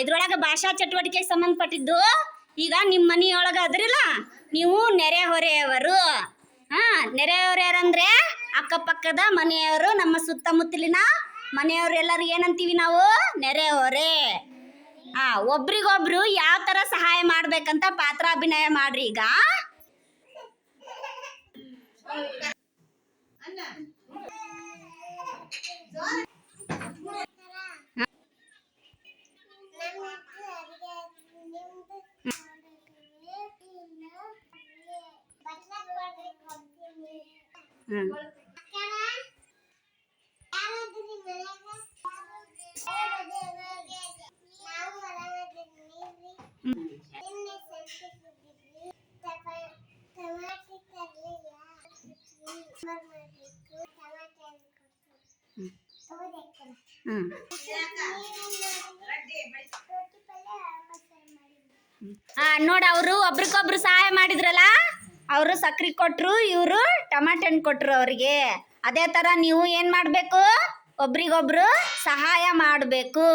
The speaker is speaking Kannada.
ಇದ್ರೊಳಗೆ ಭಾಷಾ ಚಟುವಟಿಕೆಗೆ ಸಂಬಂಧಪಟ್ಟಿದ್ದು, ಈಗ ನಿಮ್ಮ ಮನೆಯೊಳಗೆ ಅದ್ರಿಲ್ಲ ನೀವು ನೆರೆಹೊರೆಯವರು. ಹಾ ನೆರೆಹೊರೆಯವರಂದ್ರೆ ಅಕ್ಕಪಕ್ಕದ ಮನೆಯವರು, ನಮ್ಮ ಸುತ್ತಮುತ್ತಲಿನ ಮನೆಯವರು ಎಲ್ಲರೂ ಏನಂತೀವಿ ನಾವು? ನೆರೆಹೊರೆ. ಆ, ಒಬ್ರಿಗೊಬ್ರು ಯಾವ ತರ ಸಹಾಯ ಮಾಡ್ಬೇಕಂತ ಪಾತ್ರಾಭಿನಯ ಮಾಡ್ರಿ ಈಗ ಹ್ಮ್ ಆ ನೋಡ ಅವರು ಒಬ್ರಿಗೊಬ್ರು ಸಹಾಯ ಮಾಡಿದ್ರಲ್ಲ ಅವರು ಸಕ್ಕರೆ ಕೊಟ್ರು, ಇವರು ಟಮಾಟೆ ಹಣ್ಣು ಕೊಟ್ರು ಅವರಿಗೆ. ಅದೇ ತರ ನೀವು ಏನ್ ಮಾಡಬೇಕು? ಒಬ್ರಿಗೊಬ್ರು ಸಹಾಯ ಮಾಡಬೇಕು.